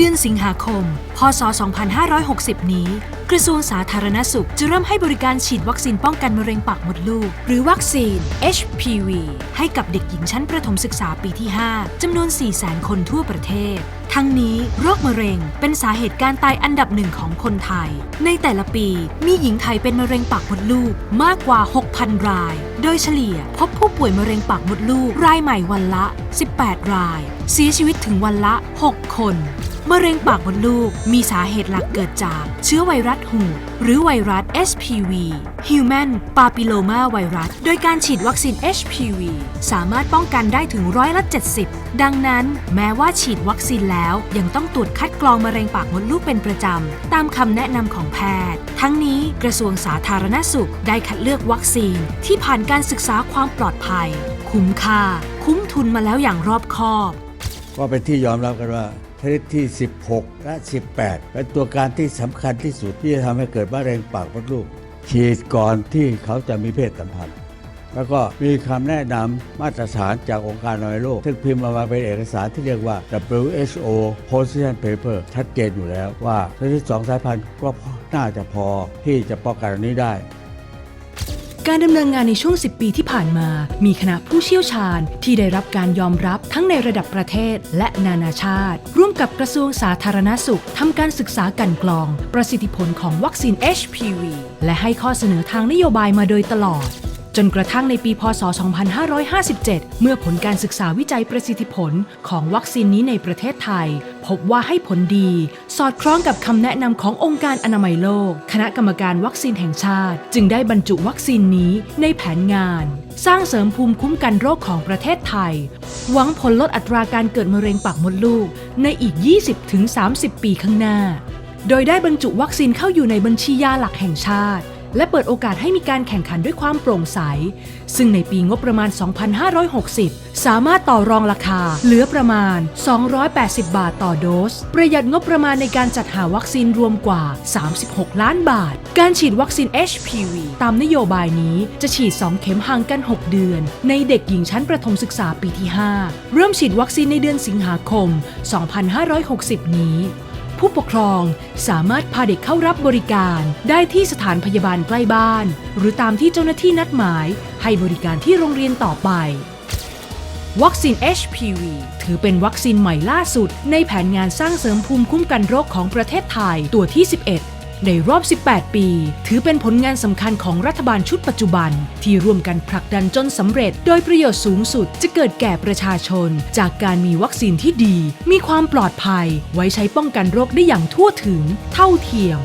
ดือนสิงหาคม พศ 2560 นี้ กระทรวงสาธารณสุข จะเริ่มให้บริการฉีดวัคซีนป้องกันมะเร็งปากมดลูก หรือวัคซีน HPV ให้กับเด็กหญิงชั้นประถมศึกษาปีที่ 5จำนวน 400,000 คนทั่วประเทศทั้งนี้โรคมะเร็งเป็นสาเหตุการตายอันดับหนึ่งของคนไทย ในแต่ละปีมีหญิงไทยเป็นมะเร็งปากมดลูกมากกว่า 6,000 ราย โดยเฉลี่ยพบผู้ป่วยมะเร็งปากมดลูกรายใหม่วันละ 18 ราย เสียชีวิตถึงวันละ 6 คน มะเร็งปากมดลูกมีสาเหตุหลักเกิดจาก เชื้อไวรัสหูดหรือไวรัส HPV Human Papilloma Virus โดยการฉีดวัคซีน HPV สามารถป้องกันได้ถึงร้อยละ70 ดังนั้นแม้ว่าฉีดวัคซีนแล้วยังต้องตรวจคัดกรองมะเร็งปากมดลูกเป็นประจำ ตามคำแนะนำของแพทย์ ทั้งนี้กระทรวงสาธารณสุขได้คัดเลือกวัคซีนที่ผ่านการศึกษาความปลอดภัย คุ้มค่า คุ้มทุนมาแล้วอย่างรอบคอบ ก็เป็นที่ยอมรับกันว่า ชนิดที่ 16 และ 18 เป็นตัวการที่สำคัญที่สุดที่จะทำให้เกิดมะเร็งปากมดลูก ฉีดก่อนที่เขาจะมีเพศสัมพันธ์ แล้วก็มีคำแนะนำมาตรฐานจากองค์การอนามัยโลก ซึ่งพิมพ์ออกมาเป็นเอกสารที่เรียกว่า WHO Position Paper ชัดเจนอยู่แล้วว่าชนิด2สายพันธุ์ก็น่าจะพอที่จะป้องกันอันนี้ได้ การดำเนินงานในช่วง 10 ปีที่ผ่านมา มีคณะผู้เชี่ยวชาญที่ได้รับการยอมรับทั้งในระดับประเทศและนานาชาติ ร่วมกับกระทรวงสาธารณสุขทำการศึกษากันกลอง ประสิทธิผลของวัคซีน HPV และให้ข้อเสนอทางนโยบายมาโดยตลอด จนกระทั่งในปีพศ 2557 เมื่อผลการศึกษาวิจัยประสิทธิผลของวัคซีนนี้ในประเทศไทย พบว่าให้ผลดี สอดคล้องกับคำแนะนำขององค์การอนามัยโลก คณะกรรมการวัคซีนแห่งชาติ จึงได้บรรจุวัคซีนนี้ในแผนงาน สร้างเสริมภูมิคุ้มกันโรคของประเทศไทย หวังผลลดอัตราการเกิดมะเร็งปากมดลูก ในอีก 20-30 ปีข้างหน้า โดยได้บรรจุวัคซีนเข้าอยู่ในบัญชียาหลักแห่งชาติ และเปิดโอกาสให้มีการแข่งขันด้วยความโปร่งใส ซึ่งในปีงบประมาณ 2560 สามารถต่อรองราคา เหลือประมาณ 280 บาทต่อโดส ประหยัดงบประมาณในการจัดหาวัคซีนรวมกว่า 36 ล้านบาท การฉีดวัคซีน HPV ตามนโยบายนี้จะฉีด 2 เข็มห่างกัน 6 เดือน ในเด็กหญิงชั้นประถมศึกษาปีที่ 5 เริ่มฉีดวัคซีนในเดือนสิงหาคม 2560 นี้ ผู้ปกครองสามารถพาเด็กเข้ารับบริการได้ที่สถานพยาบาลใกล้บ้าน หรือตามที่เจ้าหน้าที่นัดหมาย ให้บริการที่โรงเรียนต่อไป วัคซีน HPV ถือเป็นวัคซีนใหม่ล่าสุด ในแผนงานสร้างเสริมภูมิคุ้มกันโรคของประเทศไทยตัวที่ 11 ในรอบ 18 ปี ถือเป็นผลงานสำคัญของรัฐบาลชุดปัจจุบัน ที่ร่วมกันผลักดันจนสำเร็จ โดยประโยชน์สูงสุดจะเกิดแก่ประชาชน จากการมีวัคซีนที่ดี มีความปลอดภัย ไว้ใช้ป้องกันโรคได้อย่างทั่วถึง เท่าเทียม